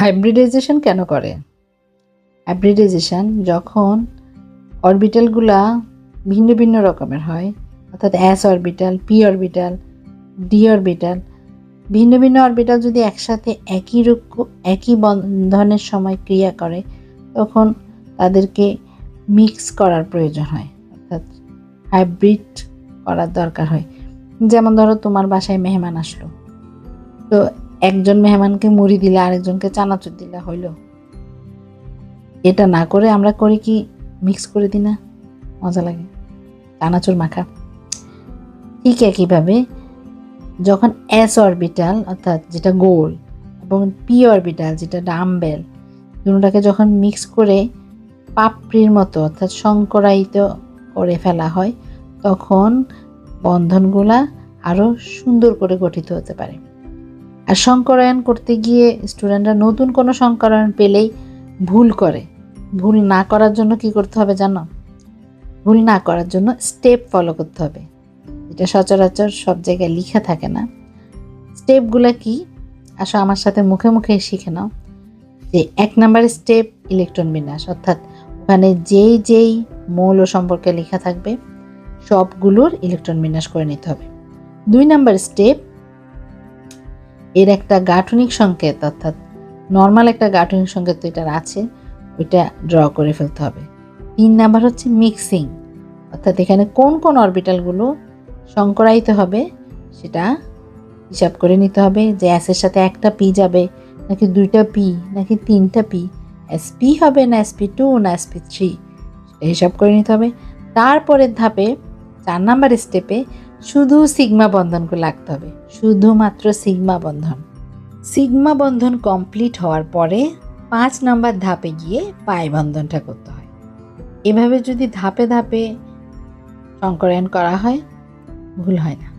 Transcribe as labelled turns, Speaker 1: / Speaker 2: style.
Speaker 1: Hybridization কেন করে? Hybridization যখন অরবিটালগুলা ভিন্ন ভিন্ন রকমের হয়, অর্থাৎ s orbital p orbital d orbital, ভিন্ন ভিন্ন অরবিটাল যদি একসাথে একই একই বন্ধনের সময় ক্রিয়া করে, তখন তাদেরকে মিক্স করার প্রয়োজন হয়, অর্থাৎ হাইব্রিড করার দরকার হয়। যেমন ধরো তোমার বাসায় মেহমান আসলো। তো একজন মেহমানকে মুড়ি দিলে আরেকজনকে চানাচুর দিলে হইল। এটা না করে আমরা করি কি মিক্স করে দিই না? মজা লাগে। চানাচুর মাখা। ঠিক একইভাবে যখন এস অরবিটাল অর্থাৎ যেটা গোল এবং পি অরবিটাল যেটা ডাম্বেল দুটাকে যখন মিক্স করে পাপড়ির মতো অর্থাৎ সংকরায়িত করে ফেলা হয়, তখন বন্ধনগুলা আরও সুন্দর করে গঠিত হতে পারে। আর সংকরায়ন করতে গিয়ে স্টুডেন্টরা নতুন কোনো সংকরায়ন পেলেই ভুল করে। ভুল না করার জন্য কি করতে হবে জানো? ভুল না করার জন্য স্টেপ ফলো করতে হবে। এটা সচরাচর সব জায়গায় লেখা থাকে না। স্টেপগুলো কি? আসো আমার সাথে মুখে মুখে শিখে নাও। যে এক নাম্বার স্টেপ ইলেকট্রন বিন্যাস, অর্থাৎ ওখানে যেই যেই মৌল সম্পর্কে লেখা থাকবে, সবগুলোর ইলেকট্রন বিন্যাস করে নিতে হবে। দুই নাম্বার স্টেপ এর একটা গাঠনিক সংকেত, অর্থাৎ নর্মাল একটা গাঠনিক সংকেত তো এটার আছে, ওইটা ড্র করে ফেলতে হবে। তিন নাম্বার হচ্ছে মিক্সিং অর্থাৎ এখানে কোন কোন অরবিটালগুলো সংকরাইতে হবে সেটা হিসাব করে নিতে হবে যে অ্যাসের সাথে একটা পি যাবে, নাকি দুইটা পি নাকি তিনটা পি এসপি হবে না এসপি টু না এসপি থ্রি হিসাব করে নিতে হবে। তারপরের ধাপে চার নাম্বার স্টেপে শুধু সিগমা বন্ধনকে লাগতে হবে, শুধুমাত্র সিগমা বন্ধন। সিগমা বন্ধন কমপ্লিট হওয়ার পরে পাঁচ নাম্বার ধাপে গিয়ে পায়ে বন্ধনটা করতে হয়। এভাবে যদি ধাপে ধাপে সংকরায়ন করা হয়, ভুল হয় না।